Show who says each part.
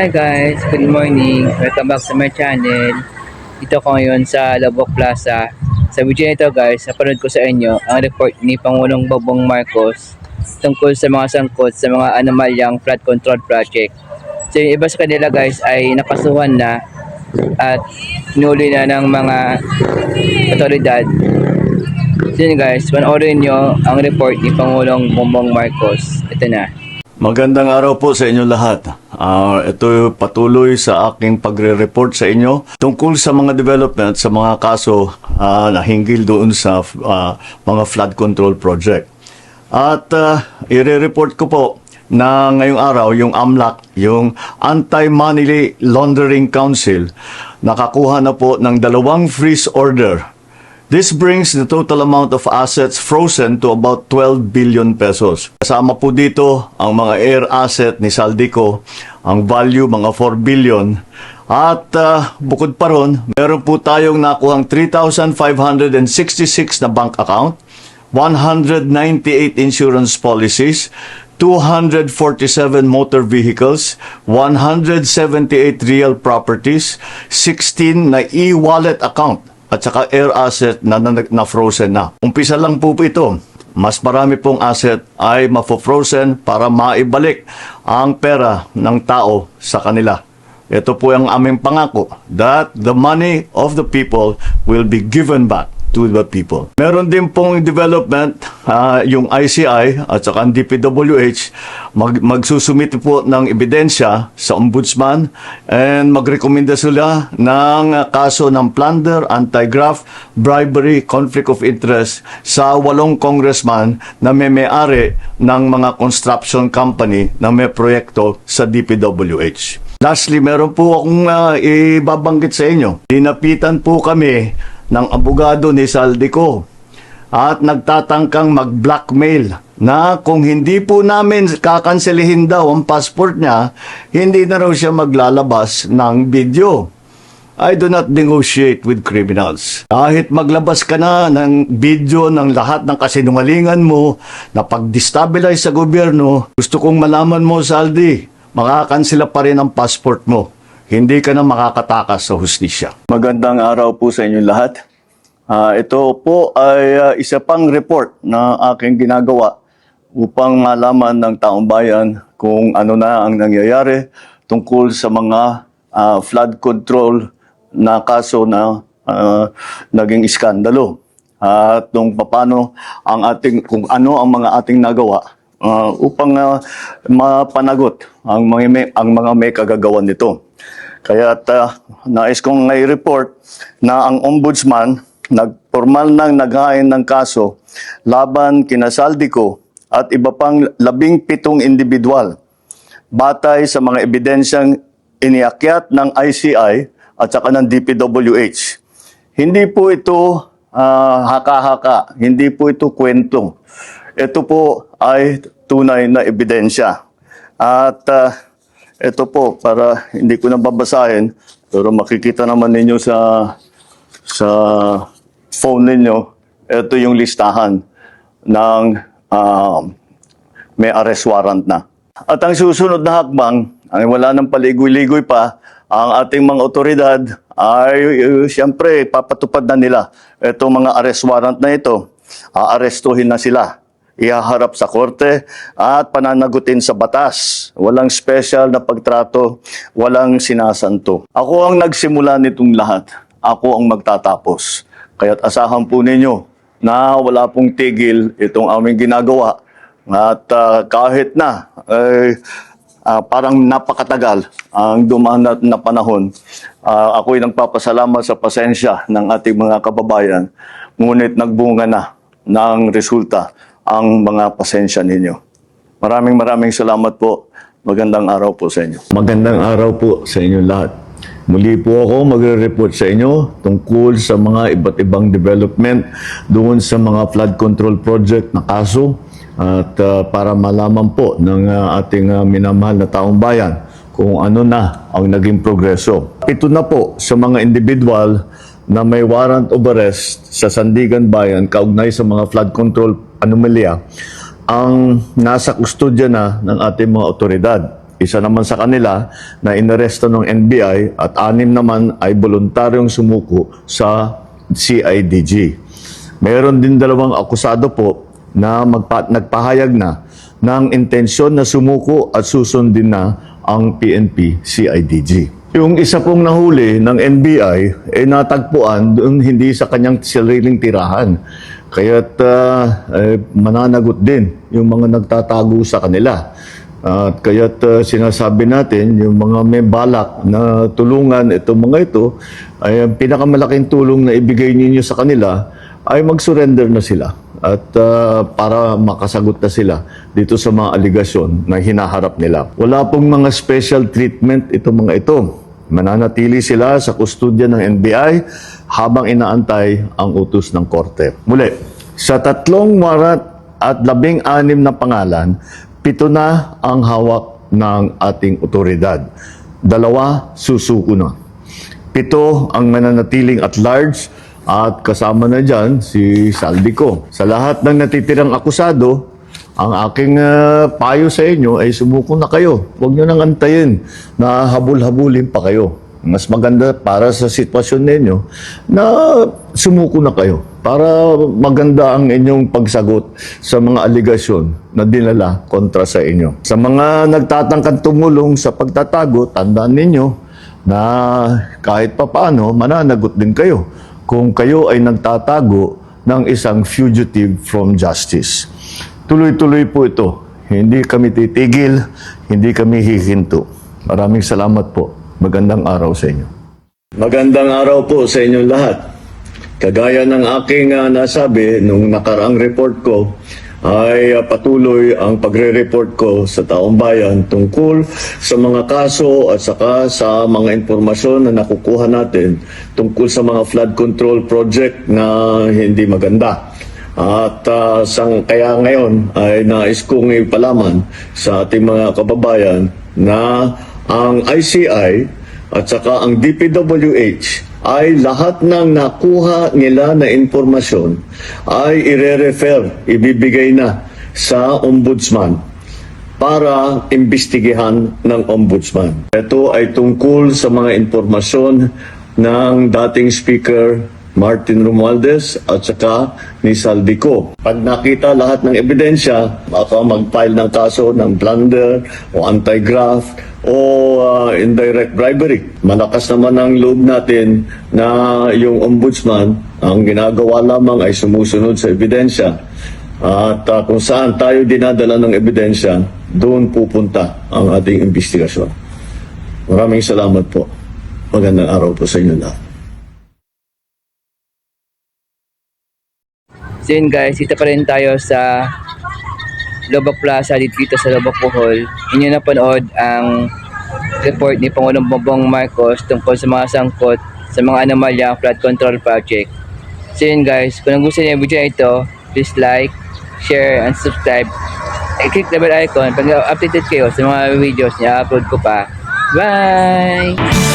Speaker 1: Hi guys, good morning. Welcome back sa my channel. Dito ko ngayon sa Labok Plaza. Sa video nito guys, napanood ko sa inyo ang report ni Pangulong Bobong Marcos tungkol sa mga sangkot sa mga anomalyang flood control project. So yung iba sa kanila guys ay nakasuhan na at nuli na ng mga otoridad. So yun guys, panoorin nyo ang report ni Pangulong Bongbong Marcos. Ito na.
Speaker 2: Magandang araw po sa inyo lahat. Ah, ito patuloy sa aking pagre-report sa inyo tungkol sa mga development sa mga kaso ah, na hinggil doon sa ah, mga flood control project. At ah, i-report ko po na ngayong araw yung AMLAC, yung Anti-Money Laundering Council, nakakuha na po ng dalawang freeze order This brings the total amount of assets frozen to about 12 billion pesos. Kasama po dito ang mga air asset ni Saldico, ang value mga 4 billion. At ah, bukod pa ron, meron po tayong nakuhang 3,566 na bank account, 198 insurance policies, 247 motor vehicles, 178 real properties, 16 na e-wallet account at saka air asset na, na, na frozen na. Umpisa lang po po ito. Mas marami pong asset ay mafo-frozen para maibalik ang pera ng tao sa kanila. Ito po ang aming pangako that the money of the people will be given back to the people. Meron din pong development, ah, yung ICI at saka ang DPWH, mag, magsusumite po ng ebidensya sa ombudsman and magrekomenda sila ng kaso ng plunder, anti-graft, bribery, conflict of interest sa walong congressman na may may-ari ng mga construction company na may proyekto sa DPWH. Lastly, meron po akong ah, ibabanggit sa inyo. Dinapitan po kami ng abogado ni Saldico at nagtatangkang mag-blackmail na kung hindi po namin kakanselihin daw ang passport niya, hindi na raw siya maglalabas ng video. I do not negotiate with criminals. Kahit maglabas ka na ng video ng lahat ng kasinungalingan mo na pag-destabilize sa gobyerno, gusto kong malaman mo, Saldi, makakansela pa rin ang passport mo. Hindi ka na makakatakas sa hustisya. Magandang araw po sa inyo lahat. Ah, ito po ay ah, isa pang report na aking ginagawa upang malaman ng taong bayan kung ano na ang nangyayari tungkol sa mga ah, flood control na kaso na ah, naging iskandalo. At kung paano ang ating kung ano ang mga ating nagawa ah, upang ah, mapanagot ang mga may, ang mga may kagagawan nito. Kaya uh, nais kong i-report na ang ombudsman nagpormal nang naghain ng kaso laban kina Saldico at iba pang labing pitong individual batay sa mga ebidensyang iniakyat ng ICI at saka ng DPWH. Hindi po ito ah, haka-haka, hindi po ito kwento. Ito po ay tunay na ebidensya. At ah, ito po, para hindi ko na babasahin, pero makikita naman ninyo sa sa phone ninyo, ito yung listahan ng ah, may arrest warrant na. At ang susunod na hakbang, ay wala nang paligoy-ligoy pa, ang ating mga otoridad ay uh, siyempre papatupad na nila itong mga arrest warrant na ito. Aarestuhin na sila ihaharap sa korte at pananagutin sa batas. Walang special na pagtrato, walang sinasanto. Ako ang nagsimula nitong lahat. Ako ang magtatapos. Kaya't asahan po ninyo na wala pong tigil itong aming ginagawa. At ah, kahit na eh, ah, parang napakatagal ang dumaan na, na panahon, ah, ako'y nagpapasalamat sa pasensya ng ating mga kababayan. Ngunit nagbunga na ng resulta ang mga pasensya ninyo. Maraming maraming salamat po. Magandang araw po sa inyo. Magandang araw po sa inyo lahat. Muli po ako magre-report sa inyo tungkol sa mga iba't ibang development doon sa mga flood control project na kaso at uh, para malaman po ng uh, ating uh, minamahal na taong bayan kung ano na ang naging progreso. Ito na po sa mga individual na may warrant of arrest sa Sandigan Bayan kaugnay sa mga flood control anomalya ang nasa kustodya na ng ating mga otoridad. isa naman sa kanila na inaresto ng NBI at anim naman ay voluntaryong sumuko sa CIDG. Mayroon din dalawang akusado po na magpa- nagpahayag na ng intensyon na sumuko at susundin na ang PNP CIDG. Yung isa pong nahuli ng NBI ay natagpuan doon hindi sa kanyang sariling tirahan. Kaya't ah, eh, mananagot din yung mga nagtatago sa kanila. At kaya't ah, sinasabi natin, yung mga may balak na tulungan itong mga ito, ay ang pinakamalaking tulong na ibigay ninyo sa kanila ay mag-surrender na sila at ah, para makasagot na sila dito sa mga aligasyon na hinaharap nila. Wala pong mga special treatment itong mga ito. Mananatili sila sa kustudya ng NBI habang inaantay ang utos ng korte. Muli, sa tatlong warat at labing anim na pangalan, pito na ang hawak ng ating otoridad. Dalawa, susuko na. Pito ang mananatiling at large at kasama na dyan si Saldico. Sa lahat ng natitirang akusado, ang aking ah, payo sa inyo ay sumuko na kayo. Huwag nyo nang antayin na habul-habulin pa kayo. Mas maganda para sa sitwasyon ninyo na sumuko na kayo para maganda ang inyong pagsagot sa mga aligasyon na dinala kontra sa inyo. Sa mga nagtatangkang tumulong sa pagtatago, tandaan ninyo na kahit papaano mananagot din kayo kung kayo ay nagtatago ng isang fugitive from justice. Tuloy-tuloy po ito. Hindi kami titigil, hindi kami hihinto. Maraming salamat po. Magandang araw sa inyo. Magandang araw po sa inyong lahat. Kagaya ng aking ah, nasabi nung nakaraang report ko, ay ah, patuloy ang pagre-report ko sa taong bayan tungkol sa mga kaso at saka sa mga impormasyon na nakukuha natin tungkol sa mga flood control project na hindi maganda. At ah, sang, kaya ngayon ay nais kong ipalaman sa ating mga kababayan na ang ICI at saka ang DPWH ay lahat ng nakuha nila na impormasyon ay ire-refer, ibibigay na sa ombudsman para imbestigahan ng ombudsman. Ito ay tungkol sa mga impormasyon ng dating speaker Martin Romualdez at saka ni Saldico. Pag nakita lahat ng ebidensya, baka mag-file ng kaso ng plunder o anti-graft o uh, indirect bribery. Malakas naman ang loob natin na yung ombudsman, ang ginagawa lamang ay sumusunod sa ebidensya. At uh, kung saan tayo dinadala ng ebidensya, doon pupunta ang ating investigasyon. Maraming salamat po. Magandang araw po sa inyo lahat.
Speaker 1: So yun guys, dito pa rin tayo sa Lobak Plaza dito, sa Lobak Bohol. Inyo napanood ang report ni Pangulong Bongbong Marcos tungkol sa mga sangkot sa mga anomalya flood control project. So yun guys, kung gusto niyo yung video ito, please like, share, and subscribe. I-click the bell icon pag updated kayo sa mga videos na upload ko pa. Bye!